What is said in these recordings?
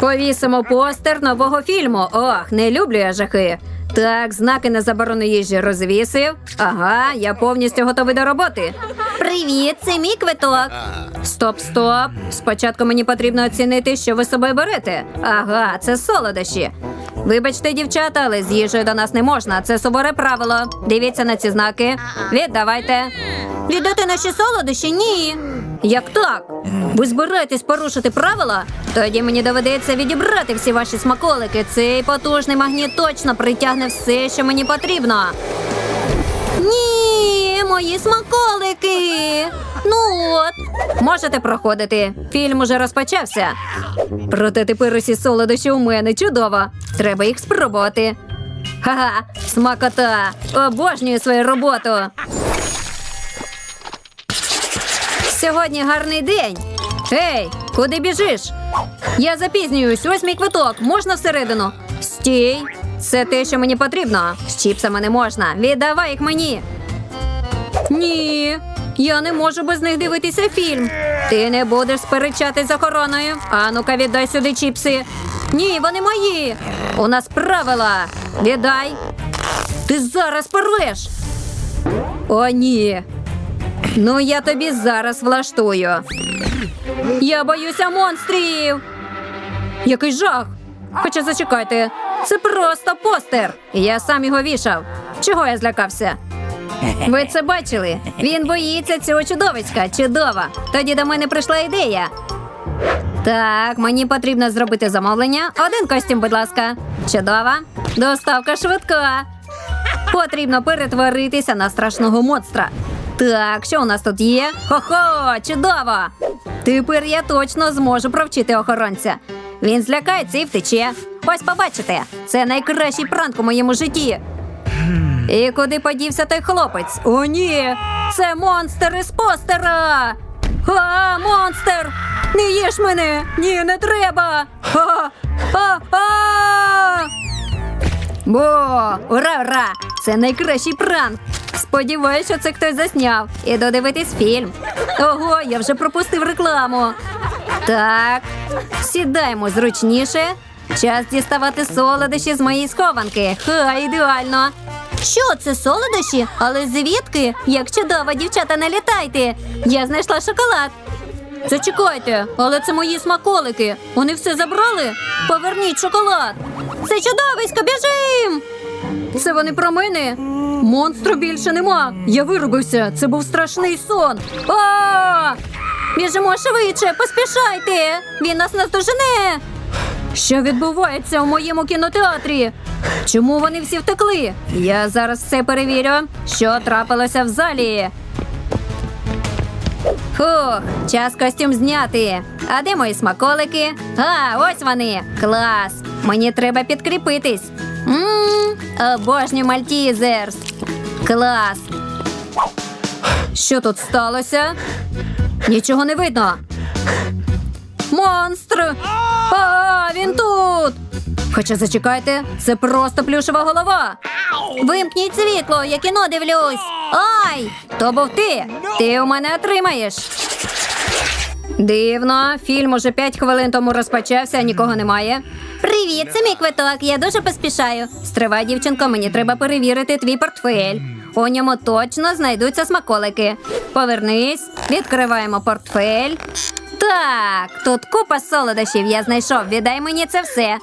Повісимо постер нового фільму. Ох, не люблю я жахи. Так, знаки на заборону їжі розвісив. Ага, я повністю готовий до роботи. Привіт, це мій квиток. Стоп, стоп. Спочатку мені потрібно оцінити, що ви з собою берете. Ага, це солодощі. Вибачте, дівчата, але з їжею до нас не можна. Це суворе правило. Дивіться на ці знаки. Віддавайте. Віддати наші солодощі? Ні. Як так? Ви збираєтесь порушити правила? Тоді мені доведеться відібрати всі ваші смаколики. Цей потужний магніт точно притягне все, що мені потрібно. Ні, мої смаколики. Ну от, можете проходити. Фільм уже розпочався. Проте тепер усі солодощі у мене чудово. Треба їх спробувати. Ха-ха, смакота! Обожнюю свою роботу. Сьогодні гарний день. Ей, куди біжиш? Я запізнююсь, ось мій квиток. Можна всередину? Стій. Це те, що мені потрібно. З чіпсами не можна. Віддавай їх мені. Ні, я не можу без них дивитися фільм. Ти не будеш сперечатись з охороною. А ну-ка, віддай сюди чіпси. Ні, вони мої. У нас правила. Віддай. Ти зараз порвеш. О, ні. Ну, я тобі зараз влаштую. Я боюся монстрів. Який жах. Хоча зачекайте, це просто постер. Я сам його вішав. Чого я злякався? Ви це бачили? Він боїться цього чудовиська. Чудово. Тоді до мене прийшла ідея. Так, мені потрібно зробити замовлення. Один костюм, будь ласка. Чудово. Доставка швидка. Потрібно перетворитися на страшного монстра. Так, що у нас тут є? Хо-хо, чудово! Тепер я точно зможу провчити охоронця. Він злякається і втече. Ось побачите, це найкращий пранк у моєму житті. І куди подівся той хлопець? О, ні! Це монстр із постера! А, монстр! Не їж мене! Ні, не треба! А, а, а! Бо, ура, ура! Це найкращий пранк. Сподіваюсь, що це хтось засняв. І додивитись фільм. Ого, я вже пропустив рекламу. Так, сідаємо зручніше. Час діставати солодощі з моєї схованки. Ха, ідеально. Що це солодощі? Але звідки? Як чудово, дівчата, налітайте. Я знайшла шоколад. Зачекайте, але це мої смаколики. Вони все забрали? Поверніть шоколад. Це чудовисько, біжим! Це вони про мене? Монстру більше нема. Я вирубився. Це був страшний сон. А! Біжимо швидше, поспішайте. Він нас наздожене. Що відбувається у моєму кінотеатрі? Чому вони всі втекли? Я зараз все перевірю, що трапилося в залі. Фух, час костюм зняти. А де мої смаколики? А, ось вони. Клас. Мені треба підкріпитись. Ммм, обожнюю мальтізерс. Клас. Що тут сталося? Нічого не видно. Монстр! А, він тут! Хоча зачекайте, це просто плюшева голова. Вимкніть світло, я кіно дивлюсь. Ай! То був ти. Ти у мене отримаєш. Дивно, фільм уже 5 хвилин тому розпочався, а нікого немає. Привіт, це мій квиток. Я дуже поспішаю. Стривай, дівчинко, мені треба перевірити твій портфель. У ньому точно знайдуться смаколики. Повернись, відкриваємо портфель. Так, тут купа солодощів я знайшов. Віддай мені це все.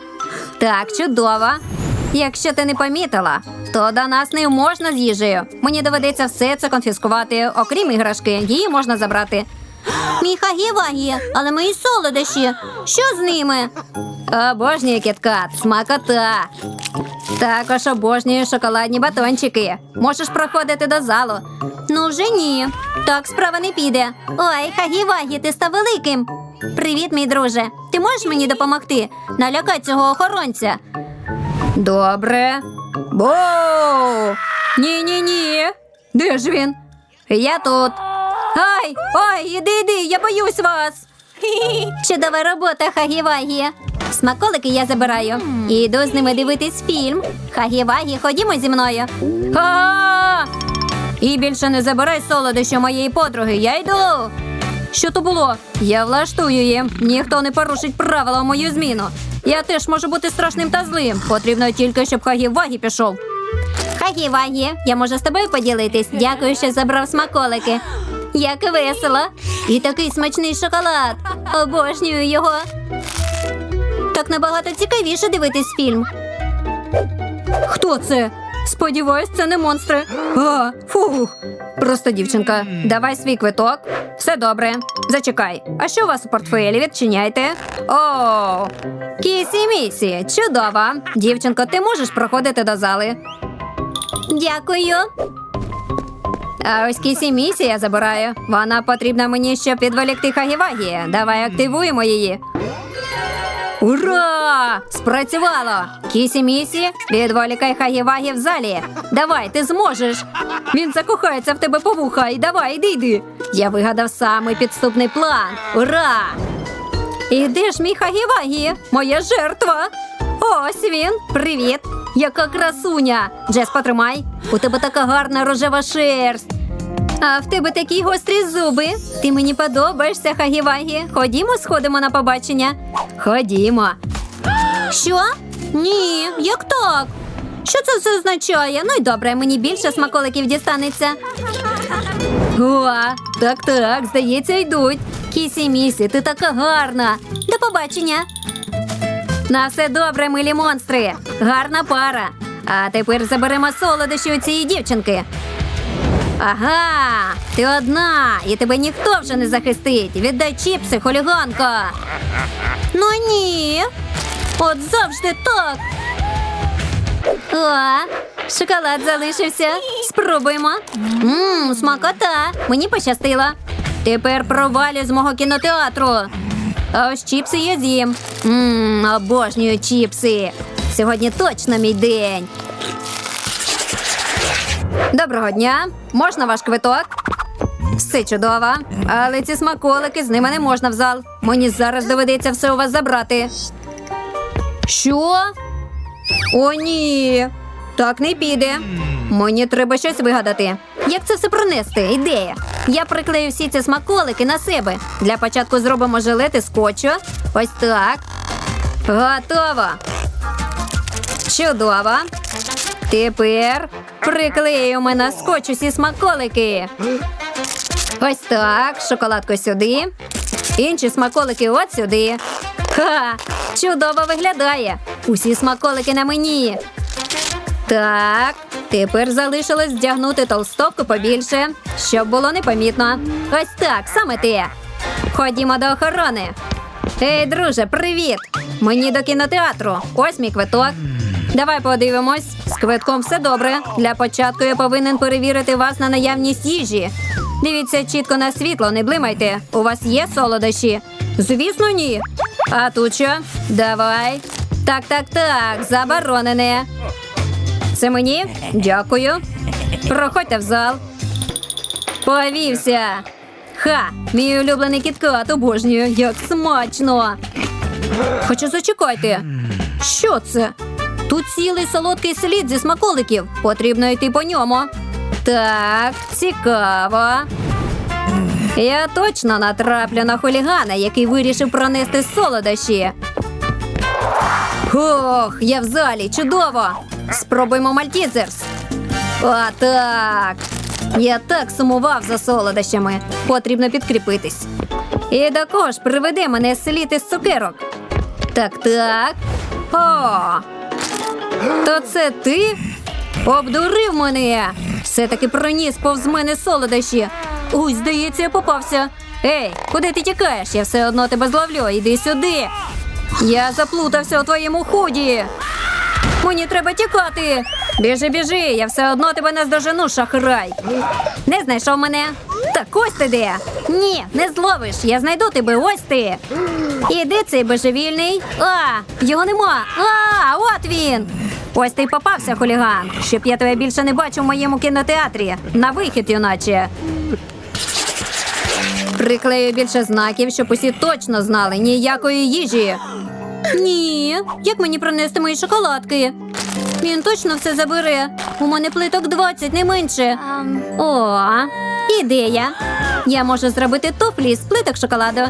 Так, чудово. Якщо ти не помітила, то до нас не можна з їжею. Мені доведеться все це конфіскувати, окрім іграшки. Її можна забрати. Мій хагі-вагі, але мої солодощі. Що з ними? Обожнюю кіткат, смакота. Також обожнюю шоколадні батончики. Можеш проходити до залу. Ну вже ні. Так справа не піде. Ой, хагі-вагі, ти став великим. Привіт, мій друже. Ти можеш мені допомогти? Налякай цього охоронця. Добре. Боу! Ні, ні, ні. Де ж він? Я тут. Ай, ой, іди, іди, я боюсь вас. Чудова робота, Хагі-Вагі. Смаколики я забираю. І йду з ними дивитись фільм. Хагі-Вагі, ходімо зі мною. А! І більше не забирай солодощі моєї подруги. Я йду. Що то було? Я влаштую їм. Ніхто не порушить правила в мою зміну. Я теж можу бути страшним та злим. Потрібно тільки, щоб Хагі Вагі пішов. Хагівагі, я можу з тобою поділитись. Дякую, що забрав смаколики. Як весело. І такий смачний шоколад. Обожнюю його. Так набагато цікавіше дивитись фільм. Хто це? Сподіваюсь, це не монстри. А, фух. Просто дівчинка. Давай свій квиток. Все добре. Зачекай. А що у вас у портфелі? Відчиняйте. О, кісі місі. Чудово. Дівчинко, ти можеш проходити до зали. Дякую. А ось кісі місі я забираю. Вона потрібна мені, щоб відволікти Хагівагі. Давай активуємо її. Ура! Спрацювало! Кісі місі, відволікай Хагівагі в залі. Давай, ти зможеш. Він закохається в тебе по вуха. І давай, іди, йди. Я вигадав самий підступний план. Ура! І де ж мій Хагівагі? Моя жертва. Ось він. Привіт. Яка красуня. Джес, потримай. У тебе така гарна рожева шерсть. А в тебе такі гострі зуби. Ти мені подобаєшся, Хагівагі. Ходімо, сходимо на побачення. Ходімо. Що? Ні, як так? Що це все означає? Ну й добре, мені більше смаколиків дістанеться. О, так, так, здається, йдуть. Кісі місі, ти така гарна. До побачення. На все добре, милі монстри. Гарна пара. А тепер заберемо солодощі у цієї дівчинки. Ага, ти одна, і тебе ніхто вже не захистить. Віддай чіпси, хуліганка. Ну ні. От завжди так. О, шоколад залишився. Спробуємо. Мм, смакота. Мені пощастило. Тепер провалю з мого кінотеатру. А ось чіпси я з'їм. Мм, обожнюю чіпси. Сьогодні точно мій день. Доброго дня. Можна ваш квиток? Все чудово. Але ці смаколики з ними не можна в зал. Мені зараз доведеться все у вас забрати. Що? О, ні. Так не піде. Мені треба щось вигадати. Як це все пронести? Ідея. Я приклею всі ці смаколики на себе. Для початку зробимо жилети скотчу. Ось так. Готово. Чудово. Тепер приклеюємо на скотч усі смаколики. Ось так. Шоколадку сюди. Інші смаколики от сюди. Ха! Чудово виглядає. Усі смаколики на мені. Так, тепер залишилось вдягнути толстовку побільше, щоб було непомітно. Ось так, саме те. Ходімо до охорони. Ей, друже, привіт! Мені до кінотеатру. Ось мій квиток. Давай подивимось. З квитком все добре. Для початку я повинен перевірити вас на наявність їжі. Дивіться чітко на світло, не блимайте. У вас є солодощі? Звісно, ні. А тут що? Давай. Так, так, так, заборонене. Це мені? Дякую. Проходьте в зал. Повівся. Ха, мій улюблений кіткат обожнюю, як смачно. Хоча зачекайте. Що це? Тут цілий солодкий слід зі смаколиків. Потрібно йти по ньому. Так, цікаво. Я точно натраплю на хулігана, який вирішив пронести солодощі. Ох, я в залі, чудово! Спробуємо мальтізерс. О, так. Я так сумував за солодощами. Потрібно підкріпитись. І до кого ж приведе мене слід із цукерок. Так, так. О! То це ти? Обдурив мене. Все-таки проніс повз мене солодощі. Ой, здається, я попався. Ей, куди ти тікаєш? Я все одно тебе зловлю. Іди сюди. Я заплутався у твоєму худі. Мені треба тікати. Біжи, біжи, я все одно тебе не здожену, шахрай. Не знайшов мене. Так ось ти де. Ні, не зловиш. Я знайду тебе, ось ти. Іди цей божевільний. А, його нема. А, от він. Ось ти й попався, хуліган. Щоб я тебе більше не бачив в моєму кінотеатрі. На вихід, юначе. Приклею більше знаків, щоб усі точно знали ніякої їжі. Ні, як мені пронести мої шоколадки? Він точно все забере. У мене плиток 20, не менше. О, ідея. Я можу зробити туфлі з плиток шоколаду.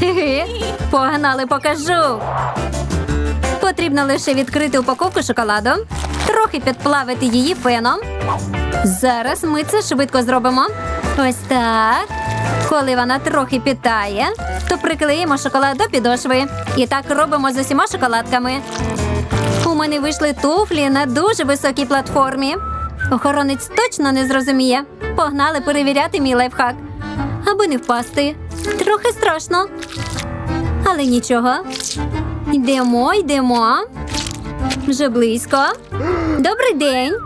Хе-хе. Погнали, покажу. Потрібно лише відкрити упаковку шоколаду, трохи підплавити її феном. Зараз ми це швидко зробимо. Ось так. Коли вона трохи підтає, то приклеїмо шоколад до підошви. І так робимо з усіма шоколадками. У мене вийшли туфлі на дуже високій платформі. Охоронець точно не зрозуміє. Погнали перевіряти мій лайфхак. Аби не впасти. Трохи страшно. Але нічого. Йдемо, йдемо. Вже близько. Добрий день.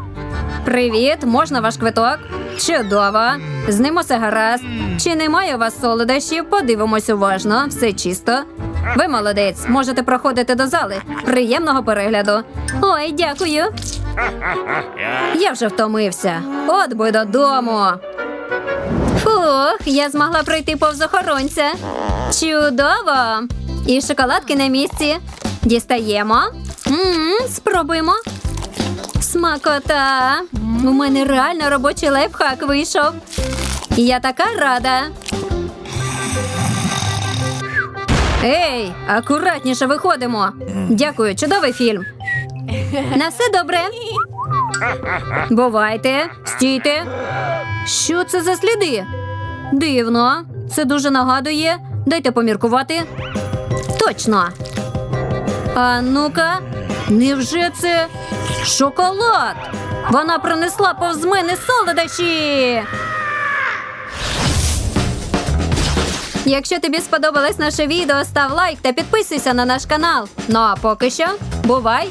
Привіт, можна ваш квиток? Чудово. З ним гаразд. Чи немає у вас солодощів? Подивимось уважно, все чисто. Ви молодець, можете проходити до зали. Приємного перегляду. Ой, дякую. Я вже втомився. От би додому. Фух, я змогла пройти повз охоронця. Чудово! І шоколадки на місці. Дістаємо. М-м, спробуємо. Смакота. У мене реально робочий лайфхак вийшов. Я така рада. Ей, акуратніше виходимо. Дякую, чудовий фільм. На все добре. Бувайте, стійте. Що це за сліди? Дивно. Це дуже нагадує. Дайте поміркувати. Точно. А ну-ка, невже це шоколад? Вона принесла повз мене солодощі. Якщо тобі сподобалось наше відео, став лайк та підписуйся на наш канал. Ну а поки що, бувай!